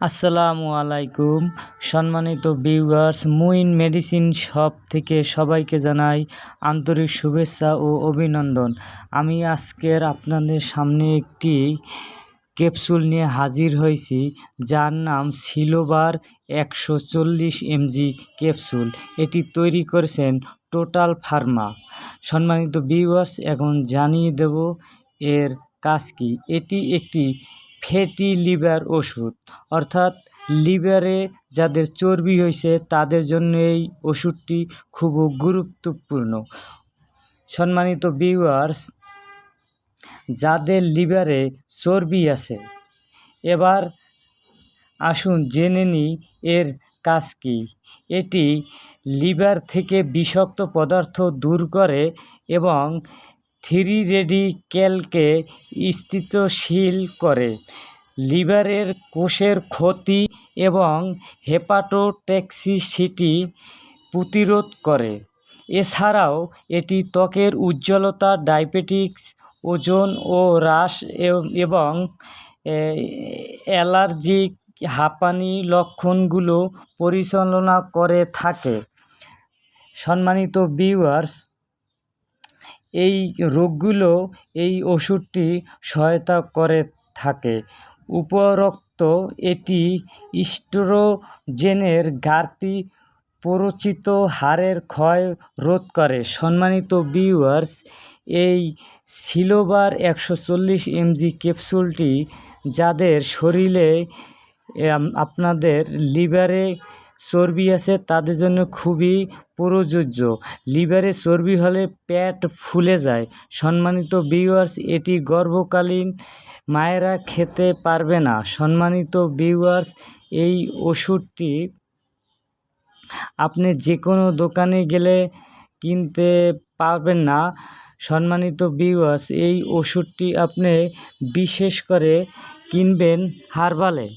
আসসালামু আলাইকুম। সম্মানিত ভিউয়ার্স, মুইন মেডিসিন শপ থেকে সবাইকে জানাই আন্তরিক শুভেচ্ছা ও অভিনন্দন। আমি আজকের আপনাদের সামনে একটি ক্যাপসুল নিয়ে হাজির হয়েছি, যার নাম সিলোবার একশো চল্লিশ এমজি ক্যাপসুল। এটি তৈরি করেছেন টোটাল ফার্মা। সম্মানিত ভিউয়ার্স, এখন জানিয়ে দেব এর কাজ কি। এটি একটি ফ্যাটি লিভার ওষুধ। অর্থাৎ লিভারে যাদের চর্বি হয়েছে তাদের জন্য এই ওষুধটি খুব গুরুত্বপূর্ণ। সম্মানিত ভিউয়ার্স যাদের লিভারে চর্বি আছে, এবার আসুন জেনে নিই এর কাজ কী। এটি লিভার থেকে বিষাক্ত পদার্থ দূর করে এবং থ্রি রেডিক্যালকে স্থিতিশীল করে। লিভারের কোষের ক্ষতি এবং হেপাটোটক্সিসিটি প্রতিরোধ করে। এছাড়াও এটি ত্বকের উজ্জ্বলতা, ডায়াবেটিক্স, ওজন ও হ্রাস এবং অ্যালার্জিক হাঁপানি লক্ষণগুলো পরিচালনা করে থাকে। সম্মানিত ভিউয়ার্স এই রোগগুলো এই ওষুধটি সহায়তা করে থাকে। উপরোক্ত এটি ইস্ট্রোজেনের ঘাটতি প্ররোচিত হাড়ের ক্ষয় রোধ করে। সম্মানিত ভিউয়ার্স, এই সিলোবার একশো চল্লিশ এমজি ক্যাপসুলটি যাদের শরীরে আপনাদের লিভারে চর্বি আছে, তাদের জন্য খুবই প্রযোজ্য। লিভারে চর্বি হলে পেট ফুলে যায়। সম্মানিত ভিউয়ার্স, এটি গর্ভকালীন মায়েরা খেতে পারবে না। সম্মানিত ভিউয়ার্স, এই ওষুধটি আপনি যে কোনো দোকানে গেলে কিনতে পারবেন না। সম্মানিত ভিউয়ার্স, এই ওষুধটি আপনি বিশেষ করে কিনবেন হারবালে।